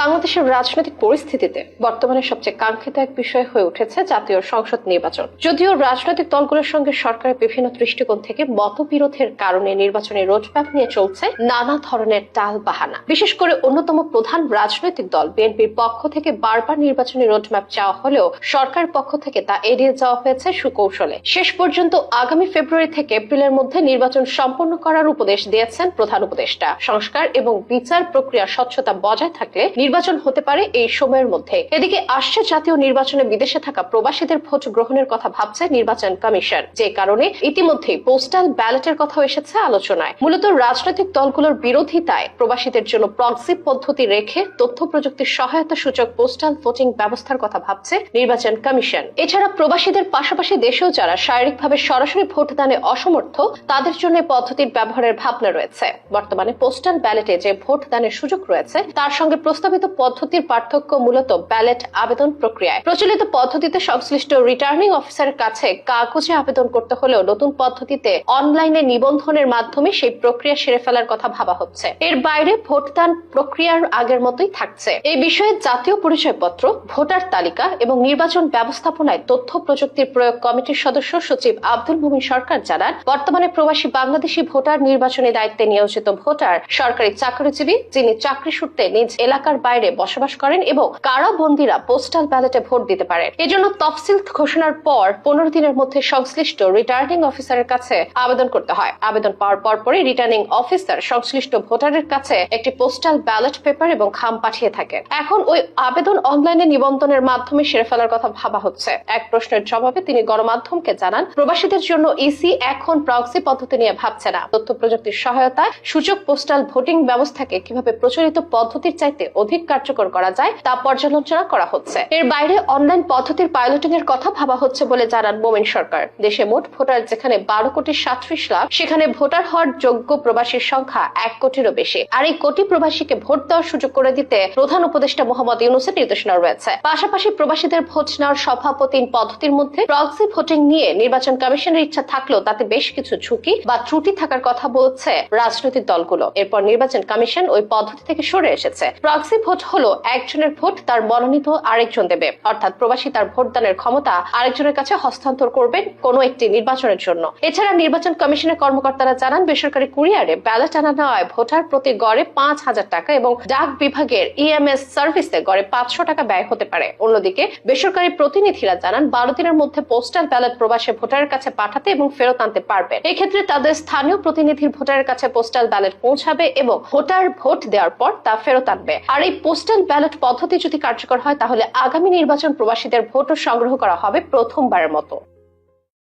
বাংলাদেশের রাজনৈতিক পরিস্থিতিতে বর্তমানে সবচেয়ে কাঙ্ক্ষিত এক বিষয় হয়ে উঠেছে জাতীয় সংসদ নির্বাচন। যদিও রাজনৈতিক দলগুলোর সঙ্গে সরকারের বিভিন্ন দৃষ্টিকোণ থেকে মতবিরোধের কারণে নির্বাচনী রোডম্যাপ নিয়ে চলছে নানা ধরনের টাল বাহানা বিশেষ করে অন্যতম প্রধান রাজনৈতিক দল বিএনপির পক্ষ থেকে বারবার নির্বাচনী রোডম্যাপ চাওয়া হলেও সরকার পক্ষ থেকে তা এড়িয়ে যাওয়া হয়েছে সুকৌশলে। শেষ পর্যন্ত আগামী ফেব্রুয়ারি থেকে এপ্রিলের মধ্যে নির্বাচন সম্পন্ন করার উপদেশ দিয়েছেন প্রধান উপদেষ্টা। সংস্কার এবং বিচার প্রক্রিয়া স্বচ্ছতা বজায় থাকলে নির্বাচন হতে পারে এই সময়ের মধ্যে। এদিকে আসছে জাতীয় নির্বাচনে বিদেশে থাকা প্রবাসীদের ভোট গ্রহণের কথা ভাবছে নির্বাচন কমিশন। যে কারণে ইতিমধ্যেই পোস্টাল ব্যালটের কথাও এসেছে আলোচনায়। মূলত রাজনৈতিক দলগুলোর বিরোধিতায় প্রবাসীদের জন্য প্রক্সি পদ্ধতি রেখে তথ্য প্রযুক্তির সহায়তা সূচক পোস্টাল ভোটিং ব্যবস্থার কথা ভাবছে নির্বাচন কমিশন। এছাড়া প্রবাসীদের পাশাপাশি দেশেও যারা শারীরিকভাবে সরাসরি ভোটদানে অসমর্থ, তাদের জন্য পদ্ধতির ব্যবহারের ভাবনা রয়েছে। বর্তমানে পোস্টাল ব্যালটে যে ভোট দানের সুযোগ রয়েছে, তার সঙ্গে প্রস্তাবিত পদ্ধতির পার্থক্য মূলত ব্যালট আবেদন প্রক্রিয়ায়। প্রচলিত পদ্ধতিতে সংশ্লিষ্ট রিটার্নিং অফিসারের কাছে কাগজে আবেদন করতে হলেও নতুন পদ্ধতিতে অনলাইনে নিবন্ধনের মাধ্যমে সেই প্রক্রিয়া সেরে ফেলার কথা ভাবা হচ্ছে। এর বাইরে ভোটদান প্রক্রিয়ার আগের মতোই থাকছে। এই বিষয়ে জাতীয় পরিচয়পত্র, ভোটার তালিকা এবং নির্বাচন ব্যবস্থাপনায় তথ্য প্রযুক্তির প্রয়োগ কমিটির সদস্য সচিব আব্দুল মুমিন সরকার জানান, বর্তমানে প্রবাসী বাংলাদেশি ভোটার নির্বাচনী দায়িত্বে নিয়োজিত ভোটার সরকারি চাকরিজীবী যিনি চাকরি সূত্রে নিজ এলাকার বাইরে বসবাস করেন এবং কারাবন্দীরা পোস্টাল ব্যালটে ভোট দিতে পারেন। এজন্য তফসিল ঘোষণার পর পনেরো দিনের মধ্যে সংশ্লিষ্ট রিটার্নিং অফিসারের কাছে আবেদন করতে হয়। আবেদন পাওয়ার পরপরই রিটার্নিং অফিসার সংশ্লিষ্ট ভোটারের কাছে একটি পোস্টাল ব্যালট পেপার এবং খাম পাঠিয়ে থাকেন। এখন ওই আবেদন অনলাইনে নিবন্ধনের মাধ্যমে সেরে ফেলার কথা ভাবা হচ্ছে। এক প্রশ্নের জবাবে তিনি গণমাধ্যমকে জানান, প্রবাসীদের জন্য ইসি এখন প্রক্সি পদ্ধতি নিয়ে ভাবছে না। তথ্য প্রযুক্তির সহায়তায় সূচক পোস্টাল ভোটিং ব্যবস্থাকে কীভাবে প্রচলিত পদ্ধতির চাইতে অধিক কার্যকর করা যায় তা পর্যালোচনা করা হচ্ছে। এর বাইরে অনলাইন পদ্ধতির পাইলটিং এর কথা ভাবা হচ্ছে বলে জানান মোমেন সরকার। দেশে মোট ভোটার যেখানে বারো কোটি সাতত্রিশ লাখ, সেখানে ভোটার হওয়ার যোগ্য প্রবাসীর সংখ্যা এক কোটিরও বেশি। আর এই কোটি প্রবাসীকে ভোট দেওয়ার সুযোগ করে দিতে প্রধান উপদেষ্টা মোহাম্মদ ইউনুসের নির্দেশনা রয়েছে। পাশাপাশি প্রবাসীদের ভোট নেওয়ার সভাপতি পদ্ধতির মধ্যে প্রক্সি ভোটিং নিয়ে নির্বাচন কমিশনের ইচ্ছা থাকলেও তাতে বেশ কিছু ঝুঁকি বা ত্রুটি থাকার কথা বলছে রাজনৈতিক দলগুলো। এরপর নির্বাচন কমিশন ওই পদ্ধতি থেকে সরে এসেছে। প্রক্সি ভোট হলো একজনের ভোট তার মনোনীত আরেকজন দেবে। অর্থাৎ প্রবাসী তার ভোটদানের ক্ষমতা আরেকজনের কাছে হস্তান্তর করবেন কোনো একটি নির্বাচনের জন্য। এছাড়া নির্বাচন কমিশনের কর্মকর্তারা জানান, বেসরকারি কুরিয়ারে ব্যালট আনা নেওয়ায় ভোটার প্রতি গড়ে পাঁচ হাজার টাকা এবং ডাক বিভাগের ইএমএস সার্ভিসে গড়ে পাঁচশো টাকা ব্যয় হতে পারে। অন্যদিকে বেসরকারি প্রতিনিধিরা জানান, বারো দিনের মধ্যে পোস্টাল ব্যালট প্রবাসী ভোটারের কাছে পাঠাতে এবং ফেরত আনতে পারবে এক্ষেত্রে তাদের স্থানীয় প্রতিনিধির ভোটারের কাছে পোস্টাল ব্যালট পৌঁছাবে এবং ভোটার ভোট দেওয়ার পর তা ফেরত আনবে। আর এই পোস্টাল ব্যালট পদ্ধতি যদি কার্যকর হয়, তাহলে আগামী নির্বাচন প্রবাসীদের ভোটও সংগ্রহ করা হবে প্রথমবারের মতো।